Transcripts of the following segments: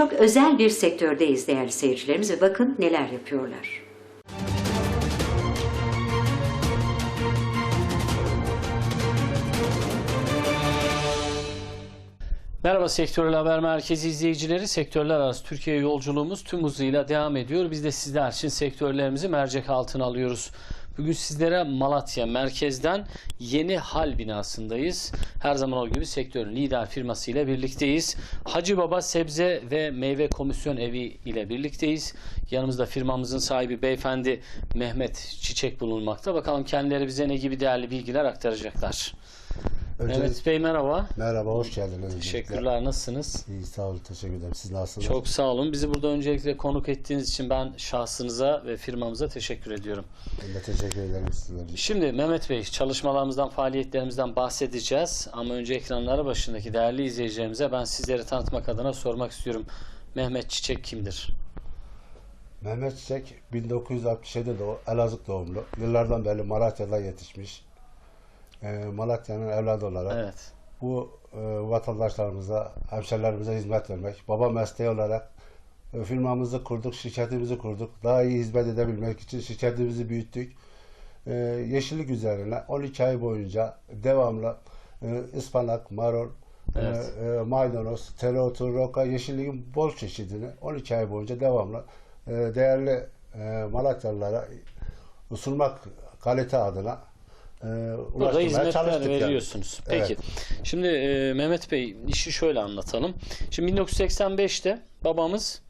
çok özel bir sektördeyiz değerli seyircilerimiz ve bakın neler yapıyorlar. Merhaba Sektörel Haber Merkezi izleyicileri. Sektörler arası Türkiye yolculuğumuz tüm hızıyla devam ediyor. Biz de sizler için sektörlerimizi mercek altına alıyoruz. Bugün sizlere Malatya merkezden Yeni Hal binasındayız. Her zaman olduğu gibi sektörün lider firmasıyla birlikteyiz. Hacı Baba Sebze ve Meyve Komisyon Evi ile birlikteyiz. Yanımızda firmamızın sahibi beyefendi Mehmet Çiçek bulunmakta. Bakalım kendileri bize ne gibi değerli bilgiler aktaracaklar. Öncelikle- Mehmet Bey merhaba. Merhaba, hoş geldiniz. Teşekkürler. Nasılsınız? İyi, sağ olun, teşekkür ederim. Siz nasılsınız? Çok sağ olun. Bizi burada öncelikle konuk ettiğiniz için ben şahsınıza ve firmamıza teşekkür ediyorum. Ben de teşekkür ederim sizlere. Şimdi Mehmet Bey çalışmalarımızdan, faaliyetlerimizden bahsedeceğiz. Ama önce ekranları başındaki değerli izleyicilerimize ben sizleri tanıtmak adına sormak istiyorum. Mehmet Çiçek kimdir? Mehmet Çiçek 1967 doğ Elazığ doğumlu. Yıllardan beri Malatya'da yetişmiş. Ee, Malatya'nın evladı olarak Evet. bu e, vatandaşlarımıza, hemşerilerimize hizmet vermek. Baba mesleği olarak e, firmamızı kurduk, şirketimizi kurduk. Daha iyi hizmet edebilmek için şirketimizi büyüttük. E, yeşillik üzerine 12 ay boyunca devamlı e, ıspanak, marul, e, Evet. e, maydanoz, tereotu, roka, yeşilliğin bol çeşidini 12 ay boyunca devamlı e, değerli e, Malatyalılara sunmak kalite adına e, Burada hizmetler çalıştık yani. veriyorsunuz. Peki. Şimdi e, Mehmet Bey işi şöyle anlatalım. Şimdi 1985'te babamız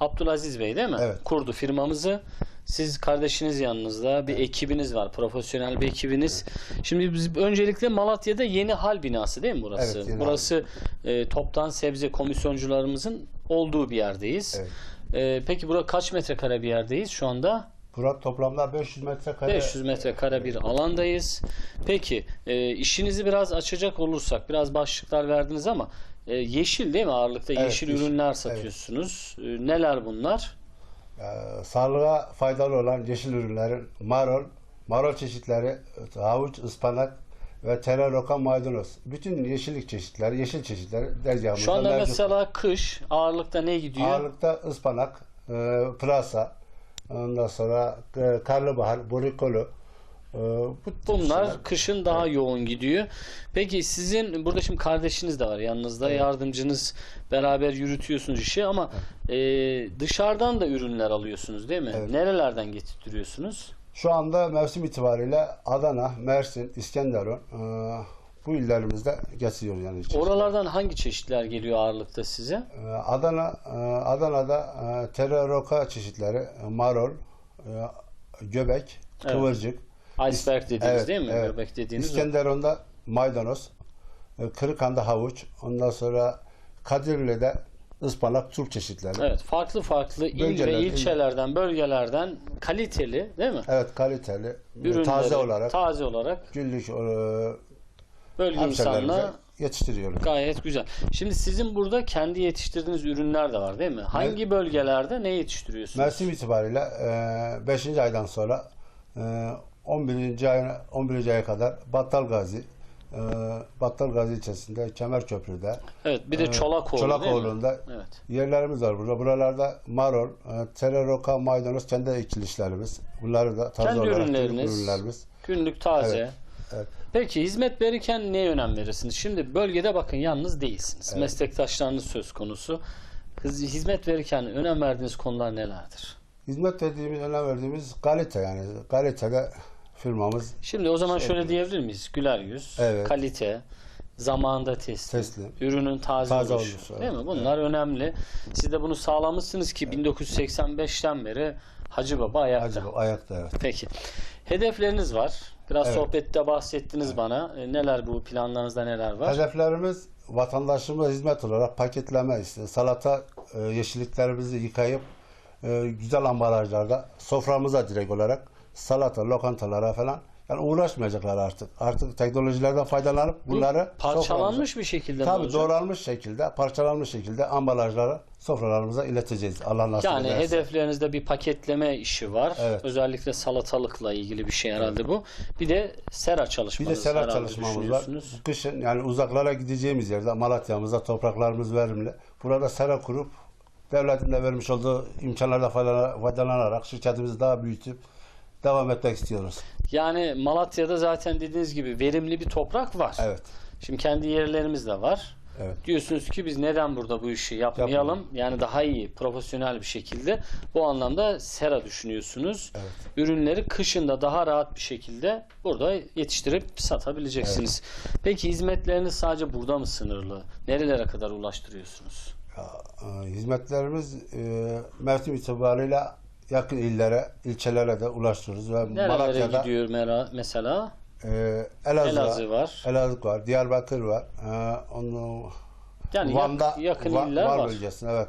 Abdülaziz Bey değil mi? Evet. Kurdu firmamızı. Siz kardeşiniz yanınızda bir ekibiniz var. Profesyonel bir ekibiniz. Şimdi biz öncelikle Malatya'da Yeni Hal binası değil mi burası? Evet, Yeni burası e, toptan sebze komisyoncularımızın olduğu bir yerdeyiz. Evet. E, peki burada kaç metrekare bir yerdeyiz şu anda? Burak toplamda 500 metrekare 500 metrekare bir alandayız. Peki e, işinizi biraz açacak olursak biraz başlıklar verdiniz ama e, yeşil değil mi ağırlıkta Evet, yeşil yeşil. ürünler satıyorsunuz. E, neler bunlar? Ee, sağlığa faydalı olan yeşil ürünlerin marul, marul çeşitleri, havuç, ıspanak ve tere, roka, maydanoz. Bütün yeşillik çeşitleri, yeşil çeşitleri tezgahımızda Şu anda mevcut. mesela kış ağırlıkta ne gidiyor? Ağırlıkta ıspanak, e, pırasa, ondan sonra e, karnabahar, borikolu. E, bu Bunlar şeyler. kışın daha yoğun gidiyor. Peki sizin burada şimdi kardeşiniz de var yanınızda yardımcınız beraber yürütüyorsunuz işi ama e, dışarıdan da ürünler alıyorsunuz değil mi? Evet. Nerelerden getirtiyorsunuz? Şu anda mevsim itibariyle Adana, Mersin, İskenderun e, bu illerimizde getiriyor yani. Oralardan hangi çeşitler geliyor ağırlıkta size? Ee, Adana e, Adana'da e, tere roka çeşitleri, e, marul, e, göbek, Evet. kıvırcık. Iceberg dediğiniz Evet, değil mi? evet. Göbek dediğiniz. o. İskenderun'da maydanoz, e, Kırıkhan'da havuç, ondan sonra Kadirli'de ıspanak, turp çeşitleri. Evet, Evet, farklı farklı il ve il- ilçelerden, bölgelerden kaliteli değil mi? kaliteli, e, Ürünleri taze olarak taze olarak günlük e, hemşerilerimize insanına yetiştiriyoruz. gayet güzel. Şimdi sizin burada kendi yetiştirdiğiniz ürünler de var değil mi? Hangi bölgelerde ne yetiştiriyorsunuz? Mevsim itibariyle 5. aydan sonra e, 11. ayına 11. aya kadar Battal Gazi e, Battal Gazi ilçesinde Kemerköprü'de evet, bir de e, Çolakoğlu? Çolakoğlu'nda Evet. yerlerimiz var burada. Buralarda marul, e, tere, roka, maydanoz kendi ekilişlerimiz. Bunları da taze Kendi olarak ürünleriniz. ürünlerimiz. Günlük taze. Evet, evet. Peki hizmet verirken neye önem verirsiniz? Şimdi bölgede bakın yalnız değilsiniz. Meslektaşlarınız söz konusu. Hizmet verirken önem verdiğiniz konular nelerdir? Hizmet verdiğimiz, önem verdiğimiz kalite yani. Kalitede firmamız Şimdi o zaman şöyle diyebilir miyiz? Güler yüz, Evet. kalite, zamanında teslim, Teslim. ürünün taze, Taze oluşu. oluşu, Değil evet. mi? Bunlar önemli. Siz de bunu sağlamışsınız ki 1985'ten beri Hacı Baba ayakta. acaba ayakta evet. Peki. Hedefleriniz var. Biraz Evet. sohbette bahsettiniz bana. E, Neler bu planlarınızda neler var? Hedeflerimiz vatandaşımıza hizmet olarak paketleme işte salata e, yeşilliklerimizi yıkayıp e, güzel ambalajlarda soframıza direkt olarak salata lokantalara falan yani uğraşmayacaklar artık. Artık teknolojilerden faydalanıp Bu bunları parçalanmış bir şekilde mi Tabii olacak? doğranmış şekilde, parçalanmış şekilde ambalajları sofralarımıza ileteceğiz. Allah nasip Yani ederse. hedeflerinizde bir paketleme işi var. Evet. Özellikle salatalıkla ilgili bir şey herhalde bu. Bir de sera Bir çalışmanız de herhalde çalışmamız var. Kışın yani uzaklara gideceğimiz yerde Malatya'mızda topraklarımız verimli. Burada sera kurup devletin de vermiş olduğu imkanlarla faydalan- faydalanarak şirketimizi daha büyütüp devam etmek istiyoruz. Yani Malatya'da zaten dediğiniz gibi verimli bir toprak var. Evet. Şimdi kendi yerlerimiz de var. Evet. Diyorsunuz ki biz neden burada bu işi yapmayalım? Yapmayalım. Yani daha iyi, profesyonel bir şekilde. Bu anlamda sera düşünüyorsunuz. Evet. Ürünleri kışında daha rahat bir şekilde burada yetiştirip satabileceksiniz. Peki hizmetleriniz sadece burada mı sınırlı? Nerelere kadar ulaştırıyorsunuz? Ya, e, hizmetlerimiz e, mevsim itibariyle yakın illere, ilçelere de ulaştırıyoruz. Ve Nerelere Malatya'da gidiyor mera- mesela? e, Elazığ, Elazığ var. Elazığ var, Diyarbakır var. E, onu Yani Van'da yak- yakın Va- iller Van var. bölgesinde evet.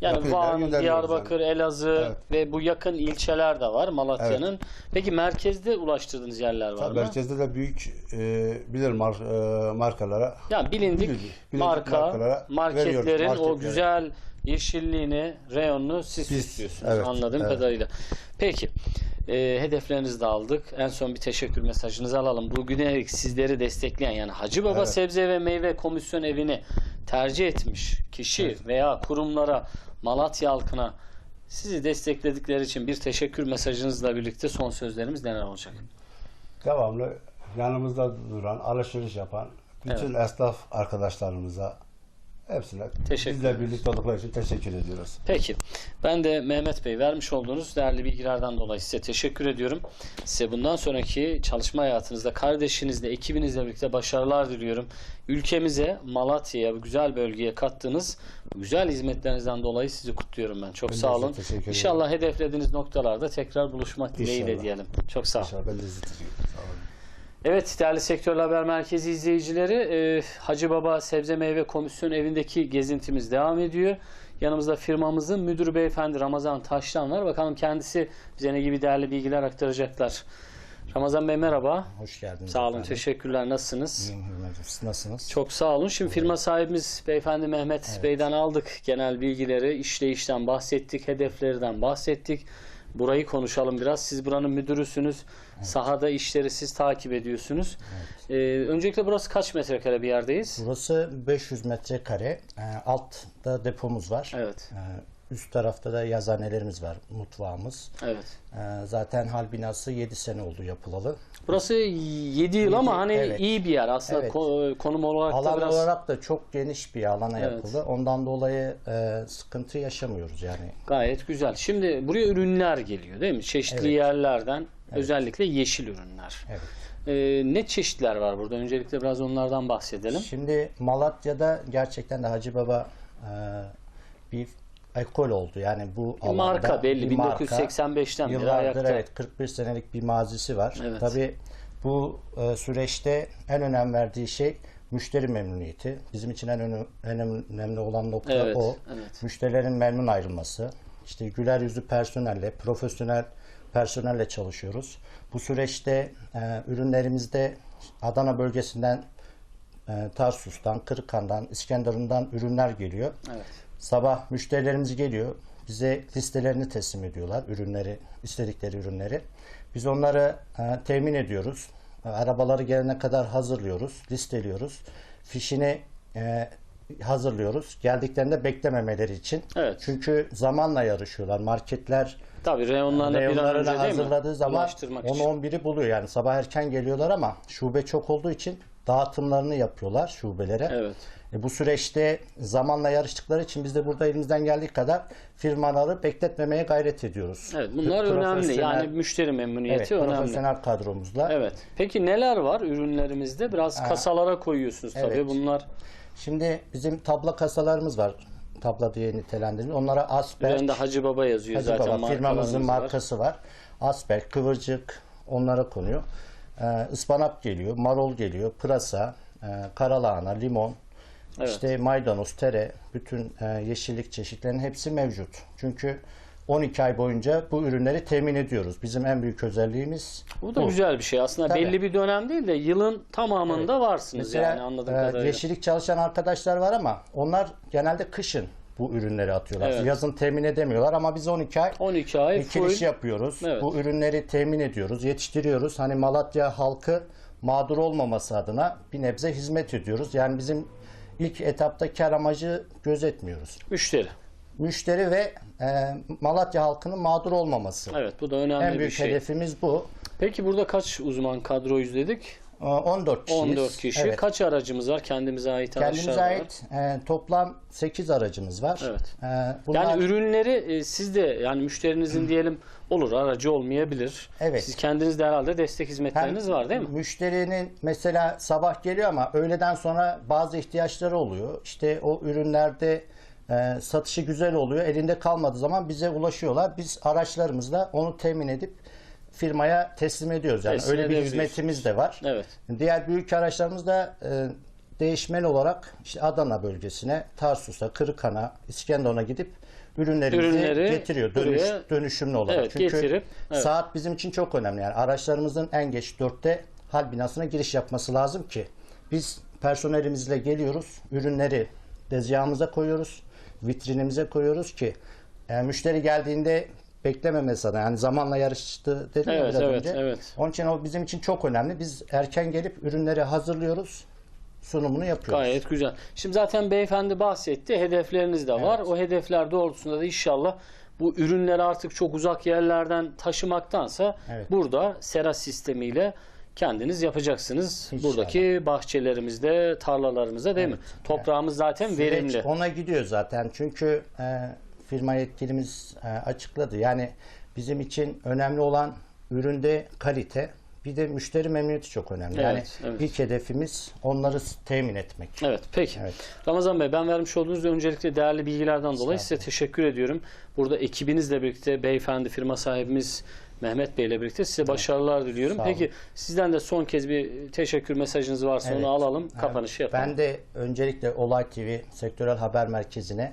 Yani Yakın Van, gönderiyoruz Diyarbakır, yani. Elazığ Evet. ve bu yakın ilçeler de var Malatya'nın. Peki merkezde ulaştırdığınız yerler var Tabii mı? merkezde de büyük e, bilir mar- e, markalara Yani bilindik, Bilindik- marka, markalara marketlerin o marketlere. güzel yeşilliğini, reyonunu siz Biz, istiyorsunuz evet, anladığım evet. kadarıyla. Peki, e, hedeflerinizi de aldık. En son bir teşekkür mesajınızı alalım. Bugüne sizleri destekleyen yani Hacı Baba Evet. Sebze ve Meyve Komisyon Evi'ni tercih etmiş kişi veya kurumlara, Malatya halkına sizi destekledikleri için bir teşekkür mesajınızla birlikte son sözlerimiz neler olacak? devamlı yanımızda duran, alışveriş yapan bütün esnaf arkadaşlarımıza hepsine Teşekkür bizle birlikte oldukları için teşekkür ediyoruz. Peki. Ben de Mehmet Bey vermiş olduğunuz değerli bilgilerden dolayı size teşekkür ediyorum. Size bundan sonraki çalışma hayatınızda kardeşinizle, ekibinizle birlikte başarılar diliyorum. Ülkemize, Malatya'ya, bu güzel bölgeye kattığınız güzel hizmetlerinizden dolayı sizi kutluyorum ben. Çok Ben sağ olun. İnşallah hedeflediğiniz noktalarda tekrar buluşmak dileğiyle diyelim. Çok sağ olun. İnşallah ben de sizi. Sağ olun. Evet değerli Sektör Haber Merkezi izleyicileri e, Hacı Baba Sebze Meyve Komisyon evindeki gezintimiz devam ediyor. Yanımızda firmamızın müdürü beyefendi Ramazan Taşlan var. Bakalım kendisi bize ne gibi değerli bilgiler aktaracaklar. Ramazan Bey merhaba. Hoş geldiniz. Sağ olun efendim. teşekkürler. Nasılsınız? İyiyim Hürmet'im. Siz nasılsınız? Çok sağ olun. Şimdi firma sahibimiz beyefendi Mehmet Bey'den aldık genel bilgileri. işleyişten bahsettik, hedeflerden bahsettik. Burayı konuşalım biraz. Siz buranın müdürüsünüz. Sahada işleri siz takip ediyorsunuz. Ee, öncelikle burası kaç metrekare bir yerdeyiz? Burası 500 metrekare. Ee, altta depomuz var. Evet. Ee, üst tarafta da yazhanelerimiz var, mutfağımız. Evet. Ee, zaten hal binası 7 sene oldu yapılalı. Burası 7 yıl ama hani evet. iyi bir yer. Aslında Evet. ko- konum olarak da Alan biraz olarak da çok geniş bir alana Evet. yapıldı. Ondan dolayı e, sıkıntı yaşamıyoruz yani. gayet güzel. Şimdi buraya ürünler geliyor değil mi? Çeşitli Evet. yerlerden özellikle yeşil ürünler. Evet. Ee, ne çeşitler var burada? Öncelikle biraz onlardan bahsedelim. Şimdi Malatya'da gerçekten de Hacı Baba e, bir ekol oldu. Yani bu Bir alanda marka belli. bir marka. 1985'ten beri Yıllardır ayakta. evet 41 senelik bir mazisi var. Evet. Tabii bu e, süreçte en önem verdiği şey müşteri memnuniyeti. Bizim için en, önü- en önemli olan nokta Evet, o. evet. Müşterilerin memnun ayrılması. İşte güler yüzlü personelle, profesyonel personelle çalışıyoruz. Bu süreçte e, ürünlerimizde Adana bölgesinden e, Tarsus'tan, Kırıkhan'dan, İskenderun'dan ürünler geliyor. Evet. Sabah müşterilerimiz geliyor. Bize listelerini teslim ediyorlar. Ürünleri, istedikleri ürünleri. Biz onları e, temin ediyoruz. E, arabaları gelene kadar hazırlıyoruz, listeliyoruz. Fişini e, hazırlıyoruz. Geldiklerinde beklememeleri için. Evet. Çünkü zamanla yarışıyorlar. Marketler Tabii reyonlarını bir an önce değil mi? hazırladığı zaman Ulaştırmak için. 10-11'i buluyor. Yani sabah erken geliyorlar ama şube çok olduğu için dağıtımlarını yapıyorlar şubelere. Evet. E, bu süreçte zamanla yarıştıkları için biz de burada elimizden geldiği kadar firmaları bekletmemeye gayret ediyoruz. Evet bunlar Pro- önemli. Yani müşteri evet, memnuniyeti önemli. profesyonel kadromuzla. Evet. Peki neler var ürünlerimizde? Biraz kasalara koyuyorsunuz tabii. evet. Bunlar Şimdi bizim tabla kasalarımız var. Tabla diye nitelendirilir. Onlara Asper, üzerinde Hacı Baba yazıyor Hacı zaten. Baba firmamızın markalarımız var. markası var. Asper, kıvırcık onlara konuyor. Ee, ıspanak geliyor, marul geliyor, pırasa, e, karalahana, limon, Evet. işte maydanoz, tere, bütün e, yeşillik çeşitlerinin hepsi mevcut. Çünkü 12 ay boyunca bu ürünleri temin ediyoruz. Bizim en büyük özelliğimiz Bu da güzel bir şey. Aslında Tabii. belli bir dönem değil de yılın tamamında varsınız Mesela yani anladığım e, kadarıyla. yeşillik çalışan arkadaşlar var ama onlar genelde kışın bu ürünleri atıyorlar. Evet. Yazın temin edemiyorlar ama biz 12 ay 12 ay full. yapıyoruz. Evet. Bu ürünleri temin ediyoruz, yetiştiriyoruz. Hani Malatya halkı mağdur olmaması adına bir nebze hizmet ediyoruz. Yani bizim ilk etapta kar amacı gözetmiyoruz. Müşteri. müşteri ve e, Malatya halkının mağdur olmaması. Evet bu da önemli en bir büyük şey. hedefimiz bu. Peki burada kaç uzman kadroyuz dedik? E, 14 kişiyiz. 14 kişi. Evet. Kaç aracımız var? Kendimize ait Kendimize araçlar ait e, toplam 8 aracımız var. Evet. E, bunlar, Yani ürünleri e, siz de yani müşterinizin diyelim olur aracı olmayabilir. Evet. Siz kendiniz de herhalde destek hizmetleriniz Hem var değil mi? Müşterinin mesela sabah geliyor ama öğleden sonra bazı ihtiyaçları oluyor. İşte o ürünlerde e, satışı güzel oluyor. Elinde kalmadığı zaman bize ulaşıyorlar. Biz araçlarımızla onu temin edip firmaya teslim ediyoruz. Yani Teslim öyle bir hizmetimiz de var. Evet. Diğer büyük araçlarımız da e, değişmeli olarak işte Adana bölgesine, Tarsus'a, Kırıkhan'a, İskenderun'a gidip ürünlerimizi Ürünleri getiriyor. Dönüş, buraya- dönüşümlü olarak. Evet, Çünkü getirip, evet. saat bizim için çok önemli. Yani araçlarımızın en geç 4'te hal binasına giriş yapması lazım ki biz personelimizle geliyoruz. Ürünleri tezgahımıza koyuyoruz. Vitrinimize koyuyoruz ki e, müşteri geldiğinde beklememesi adına yani zamanla yarıştı dedim Evet, biraz evet, önce. evet. Onun için o bizim için çok önemli. Biz erken gelip ürünleri hazırlıyoruz. Sunumunu yapıyoruz. Gayet güzel. Şimdi zaten beyefendi bahsetti. Hedefleriniz de var. O hedefler doğrultusunda da inşallah bu ürünleri artık çok uzak yerlerden taşımaktansa Evet. burada sera sistemiyle kendiniz yapacaksınız. İnşallah. Buradaki bahçelerimizde, tarlalarımızda değil mi? Toprağımız zaten Süreç verimli. ona gidiyor zaten. Çünkü e, firma yetkilimiz e, açıkladı. Yani bizim için önemli olan üründe kalite. Bir de müşteri memnuniyeti çok önemli. yani Evet, evet. ilk hedefimiz onları temin etmek. Evet peki. Evet. Ramazan Bey ben vermiş olduğunuz öncelikle değerli bilgilerden dolayı size teşekkür ediyorum. Burada ekibinizle birlikte beyefendi firma sahibimiz Mehmet Bey ile birlikte size başarılar diliyorum. Sağ olun. Peki sizden de son kez bir teşekkür mesajınız varsa Evet. onu alalım. Kapanışı yapalım. Ben de öncelikle Olay TV Sektörel Haber Merkezi'ne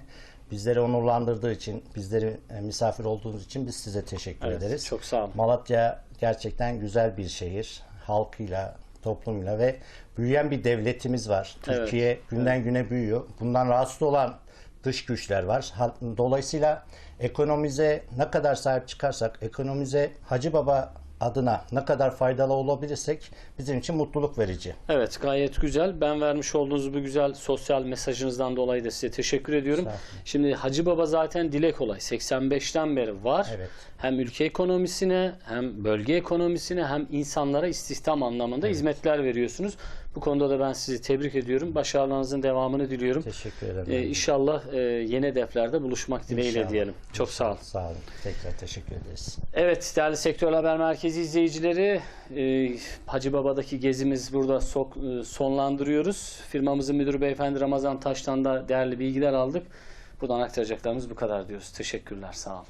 bizleri onurlandırdığı için, bizleri e, misafir olduğunuz için biz size teşekkür Evet, ederiz. çok sağ olun. Malatya gerçekten güzel bir şehir. Halkıyla, toplumuyla ve büyüyen bir devletimiz var. Evet, Türkiye günden güne büyüyor. Bundan rahatsız olan dış güçler var. Dolayısıyla ekonomize ne kadar sahip çıkarsak, ekonomize Hacı Baba adına ne kadar faydalı olabilirsek bizim için mutluluk verici. Evet gayet güzel. Ben vermiş olduğunuz bu güzel sosyal mesajınızdan dolayı da size teşekkür ediyorum. Şimdi Hacı Baba zaten dile kolay. 85'ten beri var. Evet. Hem ülke ekonomisine hem bölge ekonomisine hem insanlara istihdam anlamında hizmetler veriyorsunuz. Bu konuda da ben sizi tebrik ediyorum. Başarılarınızın devamını diliyorum. Teşekkür ederim. Ee, inşallah e, yeni hedeflerde buluşmak dileğiyle İnşallah. diyelim. Çok sağ olun. Sağ olun. Tekrar teşekkür ederiz. Evet değerli Sektör Haber Merkezi izleyicileri e, Hacı Baba'daki gezimiz burada sok- e, sonlandırıyoruz. Firmamızın müdürü beyefendi Ramazan Taş'tan da değerli bilgiler aldık. Buradan aktaracaklarımız bu kadar diyoruz. Teşekkürler sağ olun.